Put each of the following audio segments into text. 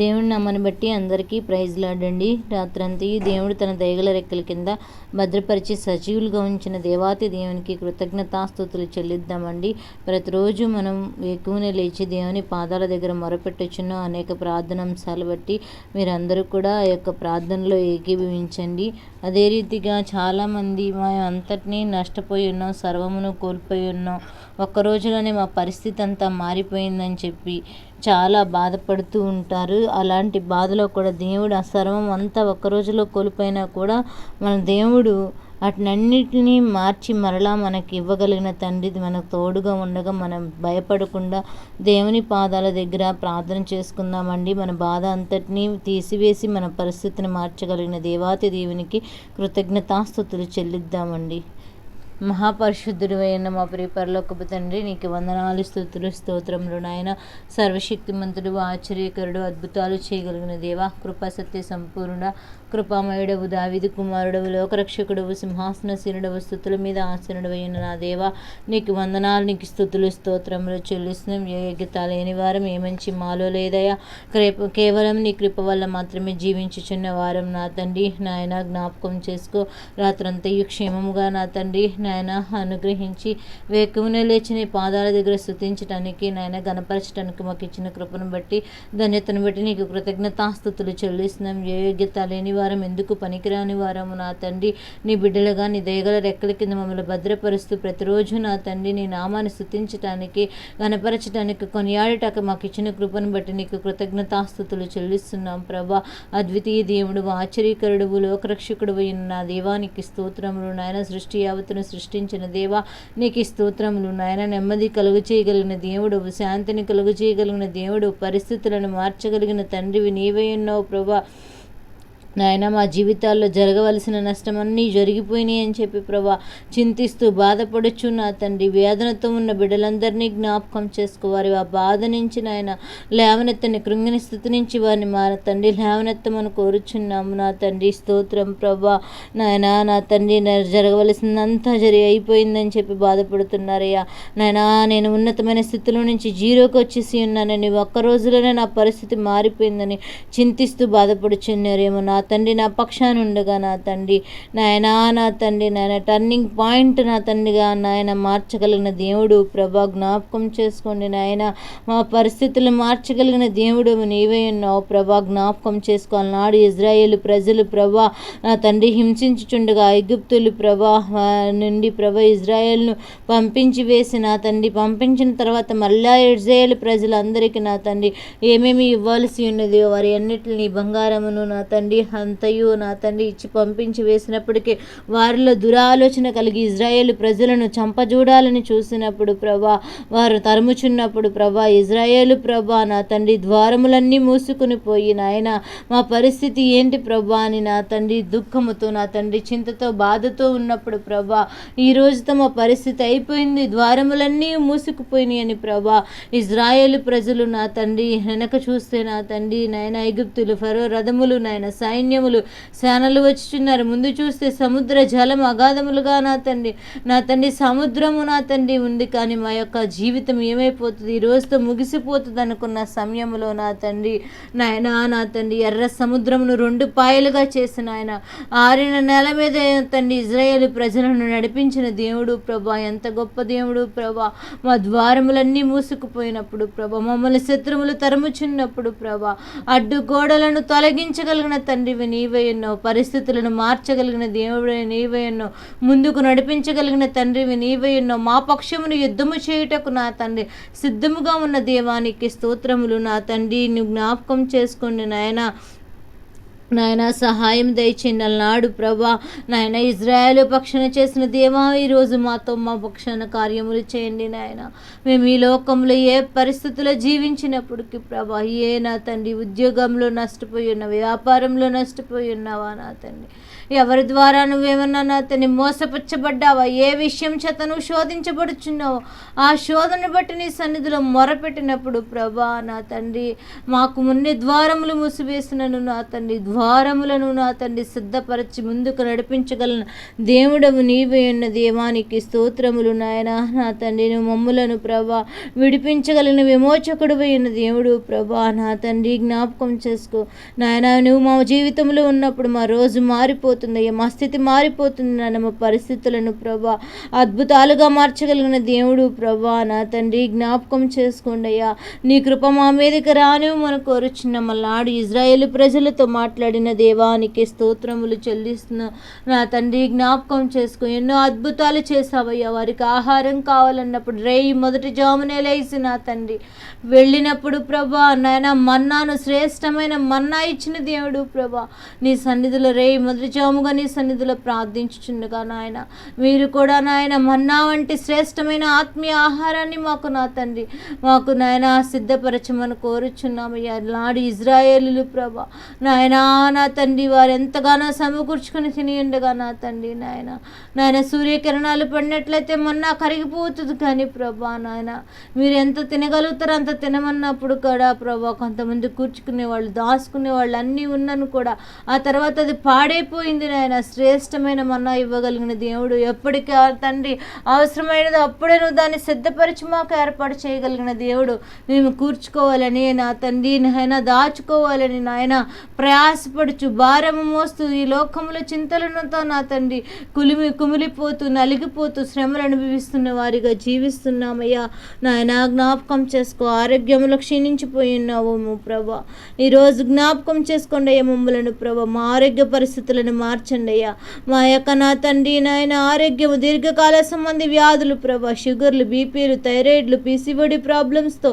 దేవుని నమ్మని బట్టి అందరికీ ప్రైజ్లు లాడండి. రాత్రంతా దేవుడు తన దయగల రెక్కల కింద భద్రపరిచి సజీవులుగా ఉంచిన దేవాతి దేవునికి కృతజ్ఞతాస్థుతులు చెల్లిద్దామండి. ప్రతిరోజు మనం ఎక్కువనే లేచి దేవుని పాదాల దగ్గర మొరపెట్టొచ్చున్న అనేక ప్రార్థనాంశాలు బట్టి మీరందరూ కూడా ఆ యొక్క ప్రార్థనలో ఏకీభవించండి. అదే రీతిగా చాలామంది మా అంతటినీ నష్టపోయి ఉన్నాం సర్వమును కోల్పోయి ఉన్నాం. ఒక్క రోజులోనే మా పరిస్థితి అంతా మారిపోయిందని చెప్పి చాలా బాధపడుతూ ఉంటారు. అలాంటి బాధలో కూడా దేవుడు ఆ సర్వం అంతా ఒక్క రోజులో కోల్పోయినా కూడా మన దేవుడు వాటినన్నిటినీ మార్చి మరలా మనకి ఇవ్వగలిగిన తండ్రి మనకు తోడుగా ఉండగా మనం భయపడకుండా దేవుని పాదాల దగ్గర ప్రార్థన చేసుకుందామండి. మన బాధ అంతటినీ తీసివేసి మన పరిస్థితిని మార్చగలిగిన దేవాతి దేవునికి కృతజ్ఞతాస్థుతులు చెల్లిద్దామండి. మహాపరిశుద్ధుడు అయిన మా ప్రియపరలోకపు తండ్రి నీకు వందనాలు స్థుతులు స్తోత్రములు నాయన. సర్వశక్తిమంతుడు ఆశ్చర్యకరుడు అద్భుతాలు చేయగలిగిన దేవా కృపా సత్య సంపూర్ణ కృపామయుడవు దావిది కుమారుడవు లోకరక్షకుడవు సింహాసనశీనుడవు స్థుతుల మీద ఆసనుడవు అయిన నా దేవా నీకు వందనాలు నీకు స్థుతులు స్తోత్రములు చెల్లిస్తున్నాం. ఏ యోగ్యత లేని వారం ఏ మంచి మాలో లేదయా. క్రేప కేవలం నీ కృప వల్ల మాత్రమే జీవించుచున్న వారం నా తండ్రి. నాయన జ్ఞాపకం చేసుకో. రాత్రంతయు క్షేమముగా నా తండ్రి. నాయన అనుగ్రహించి వేకువనే లేచి నీ పాదాల దగ్గర స్థుతించడానికి నాయన గణపరచటానికి మాకు ఇచ్చిన కృపను బట్టి ధన్యతను బట్టి నీకు కృతజ్ఞతాస్థుతులు చెల్లిస్తున్నాం. ఏ యోగ్యత లేని వారం ఎందుకు పనికిరాని వారము? నా తండ్రి నీ బిడ్డలుగా నీ దయగల రెక్కల కింద మమ్మల్ని భద్రపరుస్తూ ప్రతిరోజు నా తండ్రి నీ నామాన్ని స్థుతించటానికి గనపరచడానికి కొనియాడటానికి మాకు ఇచ్చిన కృపను బట్టి నీకు కృతజ్ఞతాస్థుతులు చెల్లిస్తున్నాం ప్రభా. అద్వితీయ దేవుడు ఆశ్చర్యకరుడు లోకరక్షకుడు అయిన నా దేవానికి స్తోత్రములు నాయన. సృష్టి యావత్తును సృష్టించిన దేవా నీకు స్తోత్రములు నాయన. నెమ్మది కలుగు చేయగలిగిన దేవుడు శాంతిని కలుగు చేయగలిగిన దేవుడు పరిస్థితులను మార్చగలిగిన తండ్రివి నీవే ఉన్నావు ప్రభా. నాయన మా జీవితాల్లో జరగవలసిన నష్టమన్నీ జరిగిపోయినాయి అని చెప్పి ప్రభా చింతిస్తూ బాధపడచ్చు నా తండ్రి వేదనతో ఉన్న బిడ్డలందరినీ జ్ఞాపకం చేసుకోవారి ఆ బాధ నుంచి నాయన లేవనెత్తని కృంగిని స్థితి నుంచి వారిని మా తండ్రి లేవనెత్తమని కోరుచున్నాము నా తండ్రి స్తోత్రం ప్రభా. నాయన నా తండ్రి జరగవలసిందంతా జరిగి అయిపోయిందని చెప్పి బాధపడుతున్నారయ్యా నాయన నేను ఉన్నతమైన స్థితిలో నుంచి జీరోకి వచ్చేసి ఉన్నానని ఒక్క రోజులోనే నా పరిస్థితి మారిపోయిందని చింతిస్తూ బాధపడుచున్నారేమో నా తండ్రి నా పక్షానుండగా నా తండ్రి. నాయనా నా తండ్రి నాయన టర్నింగ్ పాయింట్ నా తండ్రిగా నాయన మార్చగలిగిన దేవుడు. ప్రభా జ్ఞాపకం చేసుకోండి నాయన. మా పరిస్థితులు మార్చగలిగిన దేవుడు నీవే ఉన్నావు. ప్రభా జ్ఞాపకం చేసుకోవాలి. నాడు ఇజ్రాయేల్ ప్రజలు ప్రభా నా తండ్రి హింసించుచుండగా ఐగుప్తులు ప్రభా నుండి ప్రభా ఇజ్రాయేల్ను పంపించి వేసి నా తండ్రి పంపించిన తర్వాత మళ్ళా ఇజ్రాయేల్ ప్రజలందరికీ నా తండ్రి ఏమేమి ఇవ్వాల్సి ఉన్నది వారి అన్నిటిని బంగారమును నా తండ్రి అంతయు నా తండ్రి ఇచ్చి పంపించి వేసినప్పటికీ వారిలో దురాలోచన కలిగి ఇజ్రాయేల్ ప్రజలను చంపజూడాలని చూసినప్పుడు ప్రభా వారు తరుముచున్నప్పుడు ప్రభా ఇజ్రాయేల్ ప్రభా నా తండ్రి ద్వారములన్నీ మూసుకుని పోయి నాయన మా పరిస్థితి ఏంటి ప్రభా అని నా తండ్రి దుఃఖముతో నా తండ్రి చింతతో బాధతో ఉన్నప్పుడు ప్రభా ఈ రోజుతో మా పరిస్థితి అయిపోయింది ద్వారములన్నీ మూసుకుపోయినాయి అని ప్రభా ఇజ్రాయేల్ ప్రజలు నా తండ్రి వెనక చూస్తే నా తండ్రి నాయన ఐగుప్తులు ఫరో రథములు నాయన సైన్యములు సేనలు వచ్చుచున్నారు. ముందు చూస్తే సముద్ర జలం అగాధములుగా నా తండ్రి నా తండ్రి సముద్రము నా తండ్రి ఉంది కానీ మా యొక్క జీవితం ఏమైపోతుంది? ఈ రోజుతో ముగిసిపోతుంది అనుకున్న సమయంలో నా తండ్రి నాయన నా తండ్రి ఎర్ర సముద్రమును రెండు పాయలుగా చేసిన ఆయన ఆరిన నేల మీద తండ్రి ఇజ్రాయేల్ ప్రజలను నడిపించిన దేవుడు ప్రభా ఎంత గొప్ప దేవుడు ప్రభా. మా ద్వారములన్నీ మూసుకుపోయినప్పుడు ప్రభా మమ్మల్ని శత్రువులు తరుముచున్నప్పుడు ప్రభా అడ్డు గోడలను తొలగించగలిగిన తండ్రి తండ్రివి నీవై పరిస్థితులను మార్చగలిగిన దేవుడు నీవై ముందుకు నడిపించగలిగిన తండ్రివి నీవై మా పక్షమును యుద్ధము చేయుటకు నా తండ్రి సిద్ధముగా ఉన్న దేవానికి స్తోత్రములు నా తండ్రి. జ్ఞాపకం చేసుకోండి నాయన నాయన సహాయం దయచేయండి. నాడు ప్రభా నాయన ఇజ్రాయేల్ పక్షాన చేసిన దేవా ఈరోజు మాతో మా పక్షాన కార్యములు చేయండి నాయన. మేము ఈ లోకంలో ఏ పరిస్థితుల్లో జీవించినప్పటికీ ప్రభా ఏ నా తండ్రి ఉద్యోగంలో నష్టపోయి ఉన్న వ్యాపారంలో నష్టపోయి ఉన్నావా నా తండ్రి. ఎవరి ద్వారా నువ్వేమన్నా అతన్ని తండ్రి మోసపుచ్చబడ్డావా? ఏ విషయం చేత నువ్వు శోధించబడుచున్నావో? ఆ శోధన బట్టి నీ సన్నిధిలో మొరపెట్టినప్పుడు ప్రభా నా తండ్రి మాకు మున్ని ద్వారములు మూసివేసినను నా తండ్రి ద్వారములను నా తండ్రి సిద్ధపరచి ముందుకు నడిపించగలను దేవుడవు నీవే ఉన్న దేవానికి స్తోత్రములు నాయన. నా తండ్రి నువ్వు మమ్ములను ప్రభా విడిపించగలిగిన విమోచకుడు ఉన్న దేవుడు ప్రభా నా తండ్రి జ్ఞాపకం చేసుకో. నాయన నువ్వు మా జీవితంలో ఉన్నప్పుడు మా రోజు మారిపోతుందయ్యా మా స్థితి మారిపోతుంది నాన్న మా పరిస్థితులను ప్రభా అద్భుతాలుగా మార్చగలిగిన దేవుడు ప్రభా నా తండ్రి జ్ఞాపకం చేసుకోండి అయ్యా. నీ కృప మా మీదకి రాని మన కోరుచున్న మళ్ళాడు ఇజ్రాయేల్ ప్రజలతో మాట్లాడిన దేవానికి స్తోత్రములు చెల్లిస్తున్నా. నా తండ్రి జ్ఞాపకం చేసుకో. ఎన్నో అద్భుతాలు చేసావయ్యా వారికి ఆహారం కావాలన్నప్పుడు రేయి మొదటి జామునే లేచి నా తండ్రి. వెళ్ళినప్పుడు ప్రభా నాయన మన్నాను శ్రేష్టమైన మన్నా ఇచ్చిన దేవుడు ప్రభా. నీ సన్నిధిలో రేయి మొదటి జాముగా నీ సన్నిధిలో ప్రార్థించుచుండగా నాయన. మీరు కూడా నాయన మన్నా వంటి శ్రేష్టమైన ఆత్మీయ ఆహారాన్ని మాకు నా తండ్రి మాకు నాయన సిద్ధపరచమని కోరుచున్నాము. నాడు ఇజ్రాయేలు ప్రభా. నాయన నా తండ్రి వారు ఎంతగానో సమకూర్చుకుని తిని ఉండగా నా తండ్రి నాయన. నాయన సూర్యకిరణాలు పడినట్లయితే మొన్న కరిగిపోతుంది కానీ ప్రభా నాయన. మీరు ఎంత తినగలుగుతారో అంత తినమన్నప్పుడు కూడా ప్రభా కొంతమంది కూర్చుకునే వాళ్ళు దాచుకునే వాళ్ళు అన్నీ ఉన్నను కూడా. ఆ తర్వాత అది పాడైపోయింది నాయన శ్రేష్టమైన మన్నా ఇవ్వగలిగిన దేవుడు ఎప్పటికీ ఆ తండ్రి అవసరమైనది అప్పుడే నువ్వు దాన్ని సిద్ధపరిచి మాకు ఏర్పాటు చేయగలిగిన దేవుడు. మేము కూర్చుకోవాలని నా తండ్రి నాయన దాచుకోవాలని నాయన ప్రయాసపడుచు భారము మోస్తూ ఈ లోకంలో చింతలతో నా తండ్రి కులిమి కుమిలిపోతూ నలిగిపోతూ శ్రమలు అనుభవిస్తున్న వారిగా జీవిస్తున్నామయ్యా. నాయన జ్ఞాపకం చేసుకో ఆరోగ్యంలో క్షీణించిపోయి ఉన్నావు ప్రభా. ఈరోజు జ్ఞాపకం చేసుకోండి అయ్యా మమ్మలను ప్రభా. మా ఆరోగ్య పరిస్థితులను మార్చండి అయ్యా. మా యొక్క నా తండ్రి నాయన ఆరోగ్యము దీర్ఘకాల సంబంధి వ్యాధులు ప్రభా షుగర్లు బీపీలు థైరాయిడ్లు పీసీబడి ప్రాబ్లమ్స్తో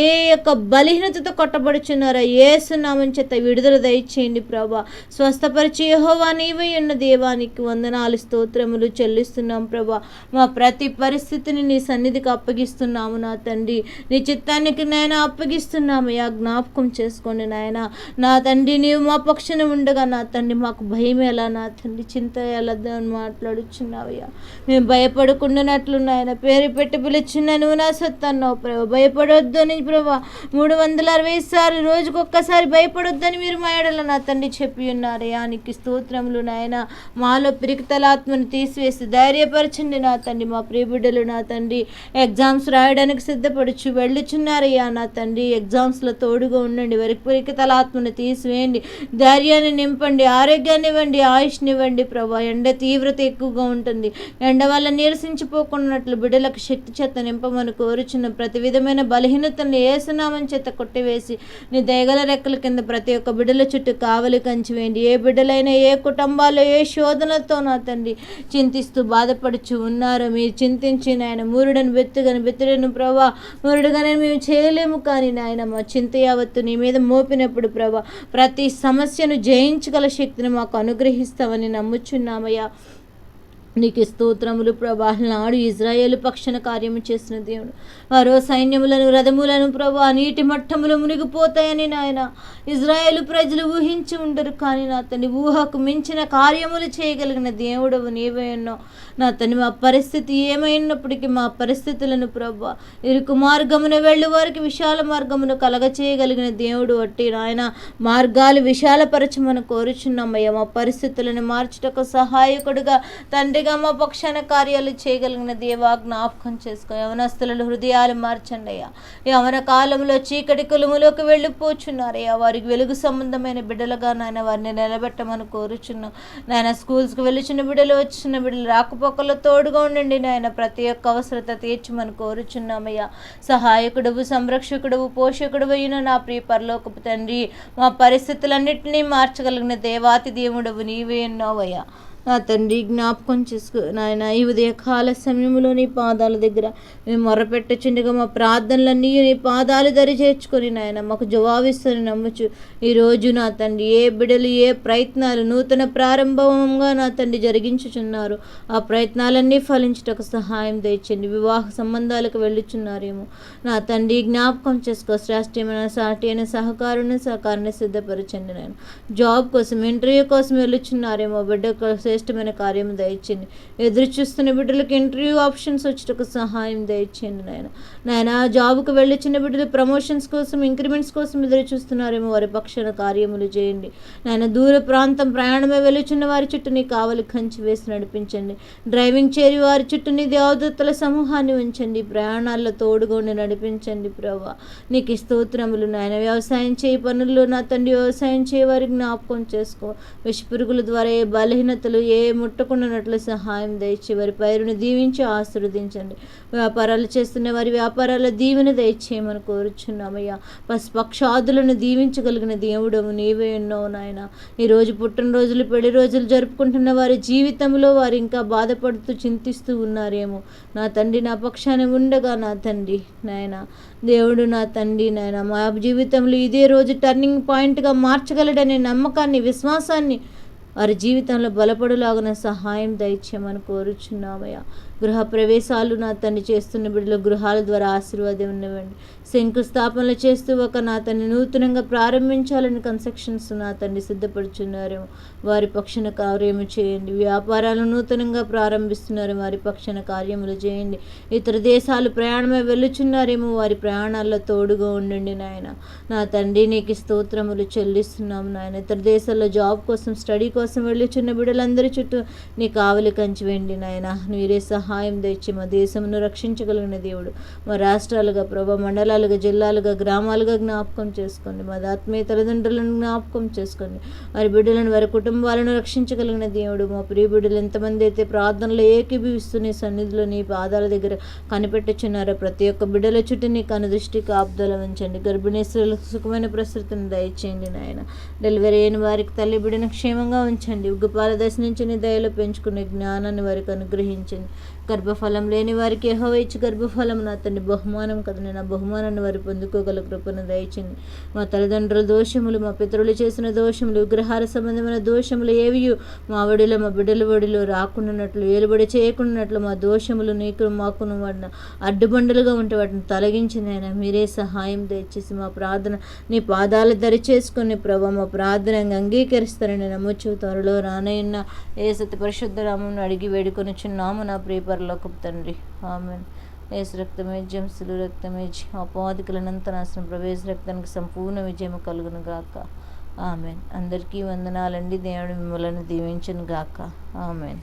ఏ యొక్క బలహీనతతో కొట్టబడుచున్నారా ఏసునామని చేత విడుదల దయచేయండి ప్రభా. స్వస్థపరిచి యెహోవా నీవై ఉన్న దేవానికి వందనాలు స్తోత్రములు చెల్లిస్తున్నాం ప్రభా. మా ప్రతి పరిస్థితిని నీ సన్నిధికి అప్పగిస్తున్నాము నా తండ్రి. నీ చిత్తానికి నాయన అప్పగిస్తున్నామయ్యా జ్ఞాపకం చేసుకోండి నాయన. నా తండ్రి నీవు మా పక్షన ఉండగా నా తండ్రి మాకు భయం ఎలా నా తండ్రి చింత ఎలా అని మాట్లాడుచున్నావయ్యా? మేము భయపడకుండానట్లు ఆయన పేరు పెట్టి పిలిచిన నువ్వు నా సొత్తు అన్నావు ప్రభా. భయపడొద్దు అని ప్రభా. మూడు వందల అరవై సార్లు రోజుకు ఒక్కసారి భయపడొద్దని మీరు మా ఎడల నా తండ్రి చెప్పి ఉన్నారయ్యా నీకు స్తోత్రములు నాయన. మాలో పిరికితలాత్మను తీసివేసి ధైర్యపరచండి నా తండ్రి. మా ప్రియబిడ్డలు నా తండ్రి. ఎగ్జామ్స్ రాయడానికి సిద్ధపడుచు వెళ్ళుచున్నారయ్యా నా తండ్రి. ఎగ్జామ్స్లో తోడుగా ఉండండి. వారికి పిరికితలాత్మను తీసివేయండి. ధైర్యాన్ని నింపండి. ఆరోగ్యాన్ని ఇవ్వండి. ఆయుష్ని ఇవ్వండి ప్రభా. ఎండ తీవ్రత ఎక్కువగా ఉంటుంది. ఎండ వల్ల నీరసించిపోకున్నట్లు బిడ్డలకు శక్తి చేత నింపమని కోరుచున్న ప్రతి విధమైన బలహీనతను ఏసునామని చేత కొట్టివేసి నీ దయగల రెక్కల కింద ప్రతి ఒక్క బిడ్డల చుట్టూ కావలి కంచి వేయండి. ఏ బిడ్డలైనా ఏ కుటుంబాల్లో ఏ శోధనతో నా తండ్రి చింతిస్తూ బాధపడుచు ఉన్నారో మీరు చింతించి నాయన మూరుడని బెత్తుగని బెత్తుడను ప్రభా. మూరుడుగానే మేము చేయలేము కానీ నాయన మా చింత యావత్తు నీ మీద మోపినప్పుడు ప్రభా ప్రతి సమస్యను జయించగల శక్తిని మాకు అనుగ్రహిస్తావని నమ్ముచున్నామయ్యా. నీకు స్తోత్రములు ప్రభా. నాడు ఇజ్రాయేల్ పక్షణ కార్యము చేసిన దేవుడు. మరో సైన్యములను రథములను ప్రభా నీటి మట్టములు మునిగిపోతాయని నాయన. ఇజ్రాయేల్ ప్రజలు ఊహించి ఉండరు కానీ నా తని ఊహకు మించిన కార్యములు చేయగలిగిన దేవుడవు నీవే ఉన్నావు నా తని మా పరిస్థితి ఏమైనప్పటికీ మా పరిస్థితులను ప్రభా ఇరుకు మార్గమున వెళ్ళు వారికి విశాల మార్గమును కలగ చేయగలిగిన దేవుడు అట్టి నాయన. మార్గాలు విశాలపరచమని కోరుచున్నామయ్యా మా పరిస్థితులను మార్చుటకు సహాయకుడుగా తండ్రి మా పక్షాన కార్యాలు చేయగలిగిన దేవా జ్ఞాపకం చేసుకో. యవనస్తులను హృదయాలు మార్చండి అయ్యా. యవన కాలంలో చీకటి కులములోకి వెళ్ళిపోచున్నారయ్యా. వారికి వెలుగు సంబంధమైన బిడ్డలుగా నాయన వారిని నిలబెట్టమని కోరుచున్నాం. నాయన స్కూల్స్కి వెళ్ళిచిన బిడ్డలు వచ్చిన బిడ్డలు రాకపోకలో తోడుగా ఉండండి నాయన. ప్రతి ఒక్క అవసరత తీర్చమని కోరుచున్నామయ్యా. సహాయకుడువు సంరక్షకుడువు పోషకుడువు అయిన నా ప్రియ పరలోకపు తండ్రి మా పరిస్థితులన్నింటినీ మార్చగలిగిన దేవాతి దేవుడవు నీవే ఉన్నావయ్యా నా తండ్రి జ్ఞాపకం చేసుకో నాయన ఈ ఉదయకాల సమయంలో నీ పాదాల దగ్గర మేము మొరపెట్టచుండగా మా ప్రార్థనలన్నీ నీ పాదాలు దరి చేర్చుకొని నాయన మాకు జవాబిస్తాను నమ్మచ్చు ఈరోజు నా తండ్రి ఏ బిడలు ఏ ప్రయత్నాలు నూతన ప్రారంభంగా నా తండ్రి జరిగించుచున్నారు ఆ ప్రయత్నాలన్నీ ఫలించుటకు సహాయం తెచ్చండి వివాహ సంబంధాలకు వెళ్ళుచున్నారేమో. నా తండ్రి జ్ఞాపకం చేసుకో శ్రేష్టమైన సాటి అయిన సహకారుని సహకారాన్ని సిద్ధపరచండి నేను జాబ్ కోసం ఇంటర్వ్యూ కోసం వెళ్ళుచున్నారేమో బిడ్డ కోసం శ్రేష్టమైన కార్యం దయచేయండి. ఎదురు చూస్తున్న బిడ్డలకు ఇంటర్వ్యూ ఆప్షన్స్ వచ్చేటకు సహాయం దయచేయండి నాయన. నాయన జాబ్కు వెళ్ళి చిన్న బిడ్డలు ప్రమోషన్స్ కోసం ఇంక్రిమెంట్స్ కోసం ఎదురు చూస్తున్నారేమో వారి పక్షాన కార్యములు చేయండి. నాయన దూర ప్రాంతం ప్రయాణమే వెళ్ళుచున్న వారి చుట్టూ నీ కావలి కంచి వేసి నడిపించండి. డ్రైవింగ్ చేరి వారి చుట్టూ నీ దేవదత్తుల సమూహాన్ని ఉంచండి. ప్రయాణాల్లో తోడుగొండి నడిపించండి ప్రభా. నీకు స్తోత్రములు నాయన. వ్యవసాయం చేయి పనుల్లో నా తండ్రి వ్యవసాయం చేయ వారికి జ్ఞాపకం చేసుకో. విషపురుగుల ద్వారా ఏ బలహీనతలు ఏ ముట్టకుండానట్లు సహాయం దయచి వారి పైరుని దీవించి ఆశీర్వదించండి. వ్యాపారాలు చేస్తున్న వారి వ్యాపారాల దీవెన దయచేయమని కోరుచున్నామయ్యా. పశుపక్షాదులను దీవించగలిగిన దేవుడము నీవే ఉన్నావు నాయన. ఈరోజు పుట్టినరోజులు పెళ్ళి రోజులు జరుపుకుంటున్న వారి జీవితంలో వారు ఇంకా బాధపడుతూ చింతిస్తూ ఉన్నారేమో. నా తండ్రి నా పక్షాన ఉండగా నా తండ్రి నాయన. దేవుడు నా తండ్రి నాయన. మా జీవితంలో ఇదే రోజు టర్నింగ్ పాయింట్గా మార్చగలడనే నమ్మకాన్ని విశ్వాసాన్ని వారి జీవితంలో బలపడులాగున సహాయం దయచేయమని కోరుచున్నామయ్యా. గృహ ప్రవేశాలు నా తండ్రి చేస్తున్న బిడ్డల గృహాల ద్వారా ఆశీర్వాదం ఉన్నవండి. శంకుస్థాపనలు చేస్తూ ఒక నా తన్ని నూతనంగా ప్రారంభించాలని కన్స్ట్రక్షన్స్ నా తండ్రి సిద్ధపడుచున్నారేమో వారి పక్షణ కార్యము చేయండి. వ్యాపారాలు నూతనంగా ప్రారంభిస్తున్నారు. వారి పక్షణ కార్యములు చేయండి. ఇతర దేశాలు ప్రయాణమై వెళ్ళుచున్నారేమో వారి ప్రయాణాల్లో తోడుగా ఉండండి నాయన. నా తండ్రి నీకు స్తోత్రములు చెల్లిస్తున్నాము నాయన. ఇతర దేశాల్లో జాబ్ కోసం స్టడీ కోసం వెళ్ళుచున్న బిడ్డలందరి చుట్టూ నీ కావలి కంచి వెండి నాయన. మీరే సహాయం తెచ్చి మా దేశమును రక్షించగలిగిన దేవుడు. మా రాష్ట్రాలుగా ప్రభా మండలాలుగా జిల్లాలుగా గ్రామాలుగా జ్ఞాపకం చేసుకోండి. మా ఆత్మీయ తల్లిదండ్రులను జ్ఞాపకం చేసుకోండి. వారి బిడ్డలను వారి కుటుంబాలను రక్షించగలిగిన దేవుడు. మా ప్రియ బిడ్డలు ఎంతమంది అయితే ప్రార్థనలు ఏకీభవిస్తూ నీ సన్నిధిలో నీ పాదాల దగ్గర కనిపెట్టుచున్నారో ప్రతి ఒక్క బిడ్డల చుట్టూ నీ కనుదృష్టి కాపుదల ఉంచండి. గర్భిణీ స్త్రీలకు సుఖమైన ప్రసృతిని దయచేయండి నాయన. డెలివరీ అయిన వారికి తల్లి బిడ్డను క్షేమంగా ఉంచండి. ఉగ్గుపాల దశ నుంచి నీ దయలో పెంచుకునే జ్ఞానాన్ని వారికి అనుగ్రహించండి. గర్భఫలం లేని వారికి యహోవ ఇచ్చి గర్భఫలం నా తండ్రి బహుమానం కదా నేను ఆ బహుమానాన్ని వారు పొందుకోగల కృపను దయచింది మా తల్లిదండ్రుల దోషములు మా పితరులు చేసిన దోషములు విగ్రహాల సంబంధమైన దోషములు ఏవి మా వడిలో మా బిడ్డల ఒడిలో రాకుండానట్లు ఏలుబడి చేయకుండానట్లు మా దోషములు నీకు మాకును వాడిన అడ్డుబండలుగా ఉంటే వాటిని తొలగించింది మీరే సహాయం దయచేసి మా ప్రార్థన నీ పాదాలు దరి చేసుకుని ప్రభా మా ప్రార్థన అంగీకరిస్తారని నమ్మొచ్చు త్వరలో రానయ్యన్న ఏ సత్య పరిశుద్ధ రామను అడిగి వేడుకొని చిన్నాము నా ప్రియపరలోకపు తండ్రి. ఆమె ఏసు రక్తమే జయం సులు రక్తమే జయం నాశనం ప్రవేశ రక్తానికి సంపూర్ణ విజయం కలుగును గాక. ఆమెన్. అందరికీ వందనాలండి. దేవుడు మిమ్మల్ని దీవించను గాక. ఆమెన్.